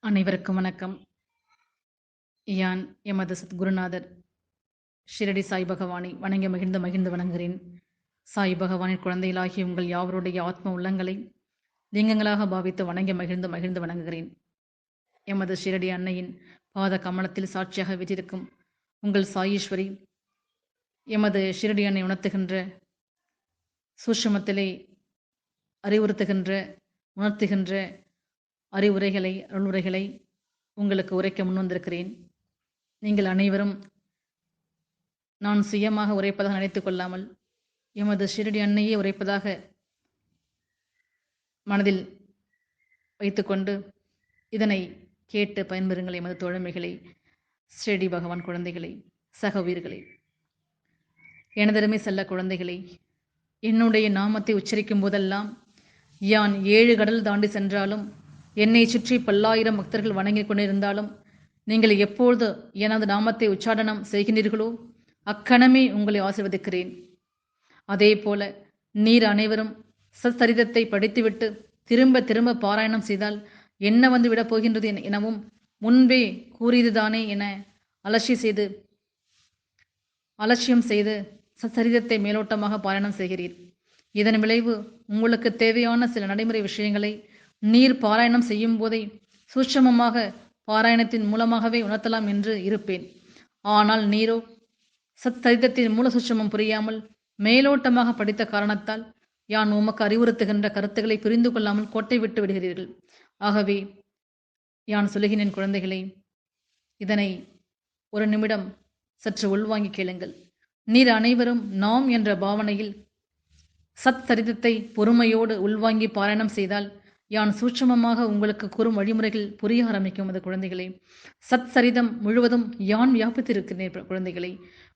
அனைவருக்கும் வணக்கம். யான் எமது சத்குருநாதர் ஷிரடி சாய் பகவானை வணங்கி மகிழ்ந்து மகிழ்ந்து வணங்குகிறேன். சாய் பகவானின் குழந்தைகளாகிய உங்கள் யாவருடைய ஆத்ம உள்ளங்களை லிங்கங்களாக பாவித்து வணங்கி மகிழ்ந்து மகிழ்ந்து வணங்குகிறேன். எமது ஷிரடி அன்னையின் பாத கமலத்தில் சாட்சியாக வீற்றிருக்கும் உங்கள் சாயீஸ்வரி எமது ஷிரடி அன்னை உணர்த்துகின்ற சூஷமத்திலே அறிவுறுத்துகின்ற உணர்த்துகின்ற அறிவுரைகளை அருளுரைகளை உங்களுக்கு உரைக்க முன்வந்திருக்கிறேன் நீங்கள் அனைவரும் நான் சுயமாக உரைப்பதாக நினைத்துக் கொள்ளாமல் எமது ஷிரடி அன்னையே உரைப்பதாக மனதில் வைத்துக்கொண்டு இதனை கேட்டு பயன்பெறுங்கள் எமது தோழமைகளை ஷிரடி பகவான் குழந்தைகளை சக உயிர்களை எனதருமை செல்ல குழந்தைகளை என்னுடைய நாமத்தை உச்சரிக்கும் போதெல்லாம் யான் ஏழு கடல் தாண்டி சென்றாலும் என்னை சுற்றி பல்லாயிரம் பக்தர்கள் வணங்கிக் கொண்டிருந்தாலும் நீங்கள் எப்பொழுது எனது நாமத்தை உச்சாடனம் செய்கின்றீர்களோ அக்கணமே உங்களை ஆசிர்வதிக்கிறேன். அதே போல நீர் அனைவரும் சச்சரிதத்தை படித்துவிட்டு திரும்ப திரும்ப பாராயணம் செய்தால் என்ன வந்து விடப் போகின்றது எனவும் முன்பே கூறியதுதானே என அலட்சி செய்து அலட்சியம் செய்து சச்சரிதத்தை மேலோட்டமாக பாராயணம் செய்கிறீர். இதன் விளைவு உங்களுக்கு தேவையான சில நடைமுறை விஷயங்களை நீர் பாராயணம் செய்யும் போதே சூட்சமமாக பாராயணத்தின் மூலமாகவே உணர்த்தலாம் என்று இருப்பேன். ஆனால் நீரோ சச்சரிதத்தின் மூல சூட்சமம் புரியாமல் மேலோட்டமாக படித்த காரணத்தால் யான் உமக்கு அறிவுறுத்துகின்ற கருத்துக்களை புரிந்து கொள்ளாமல் கோட்டை விட்டு விடுகிறீர்கள். ஆகவே யான் சொல்லுகிறேன் குழந்தைகளே இதனை ஒரு நிமிடம் சற்று உள்வாங்கி கேளுங்கள். நீர் அனைவரும் நாம் என்ற பாவனையில் சத் சரிதத்தை பொறுமையோடு உள்வாங்கி பாராயணம் செய்தால் யான் சூட்சமமாக உங்களுக்கு கூறும் வழிமுறைகள் புரிய ஆரம்பிக்கும் அது குழந்தைகளே. சத் சரிதம் முழுவதும் யான் வியாபித்திருக்கிறேன் குழந்தைகளை.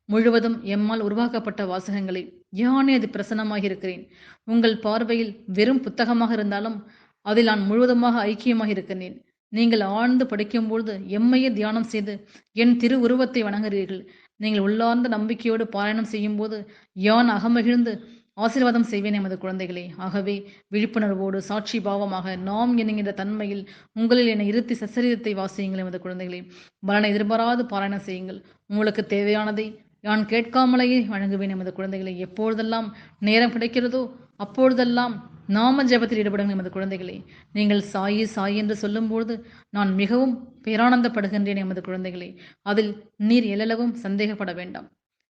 முழுவதும் எம்மால் உருவாக்கப்பட்ட வாசகங்களை யானே அது பிரசன்னமாக இருக்கிறேன். உங்கள் பார்வையில் வெறும் புத்தகமாக இருந்தாலும் அதில் நான் முழுவதுமாக ஐக்கியமாக இருக்கிறேன். நீங்கள் ஆழ்ந்து படிக்கும்பொழுது எம்மையே தியானம் செய்து என் திரு உருவத்தை வணங்குகிறீர்கள். நீங்கள் உள்ளார்ந்த நம்பிக்கையோடு பாராயணம் செய்யும்போது யான் அகமகிழ்ந்து ஆசீர்வாதம் செய்வேன் எமது குழந்தைகளே. ஆகவே விழிப்புணர்வோடு சாட்சி பாவமாக நாம் என்கின்ற தன்மையில் உங்களில் என்னை இருத்தி சசரீதத்தை வாசியுங்கள் எமது குழந்தைகளே. பலனை எதிர்பாராது பாராயணம் செய்யுங்கள். உங்களுக்கு தேவையானதை நான் கேட்காமலேயே வழங்குவேன் எமது குழந்தைகளை. எப்பொழுதெல்லாம் நேரம் கிடைக்கிறதோ அப்பொழுதெல்லாம் நாம ஜெபத்தில் ஈடுபடுங்கள் எமது குழந்தைகளே. நீங்கள் சாயி சாயி என்று சொல்லும்பொழுது நான் மிகவும் பேரானந்தப்படுகின்றேன் எமது குழந்தைகளே. அதில் நீர் எழலவும் சந்தேகப்பட வேண்டாம்.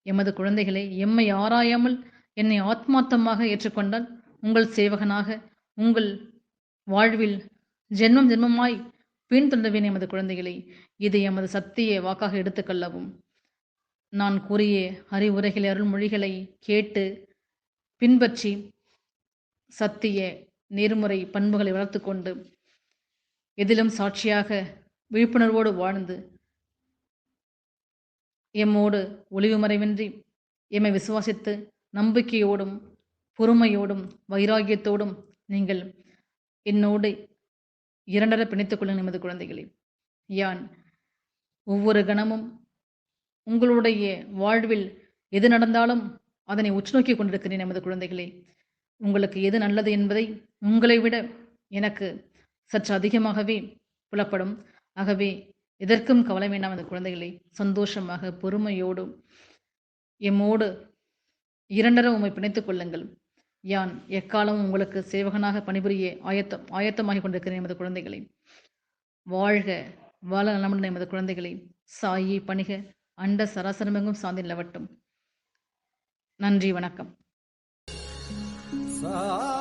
எமது குழந்தைகளே எம்மை ஆராயாமல் என்னை ஆத்மார்த்தமாக ஏற்றுக்கொண்டால் உங்கள் சேவகனாக உங்கள் வாழ்வில் ஜென்மம் ஜென்மமாய் பின்தொடர்வேன் எமது குழந்தைகளை இது எமது சத்திய வாக்காக எடுத்துக்கொள்ளவும் நான் கூறிய அறிவுரைகளை அருள்மொழிகளை கேட்டு பின்பற்றி சத்திய நேர்முறை பண்புகளை வளர்த்து கொண்டு எதிலும் சாட்சியாக விழிப்புணர்வோடு வாழ்ந்து எம்மோடு ஒளிவு மறைவின்றி எம்மை விசுவாசித்து நம்பிக்கையோடும் பொறுமையோடும் வைராகியத்தோடும் நீங்கள் என்னோடு இரண்டர பிணைத்துக் கொள்ளுங்கள் எமது குழந்தைகளே. யான் ஒவ்வொரு கணமும் உங்களுடைய வாழ்வில் எது நடந்தாலும் அதனை உற்றுநோக்கி கொண்டிருக்கிறேன் எமது குழந்தைகளே. உங்களுக்கு எது நல்லது என்பதை உங்களை விட எனக்கு சற்று அதிகமாகவே புலப்படும். ஆகவே எதற்கும் கவலை வேண்டாம் அந்த குழந்தைகளை. சந்தோஷமாக பொறுமையோடும் எம்மோடு இரண்டரும் உம்மை பிணைத்துக் கொள்ளுங்கள். யான் எக்காலமும் உங்களுக்கு சேவகனாக பணிபுரிய ஆயத்தம் ஆயத்தமாகிக் கொண்டிருக்கிறேன் எமது குழந்தைகளை. வாழ்க வாழ நலமுடன் எமது குழந்தைகளை. சாயி பணிக அண்ட சராசரமெங்கும் சாந்தி நிலவட்டும். நன்றி வணக்கம். சா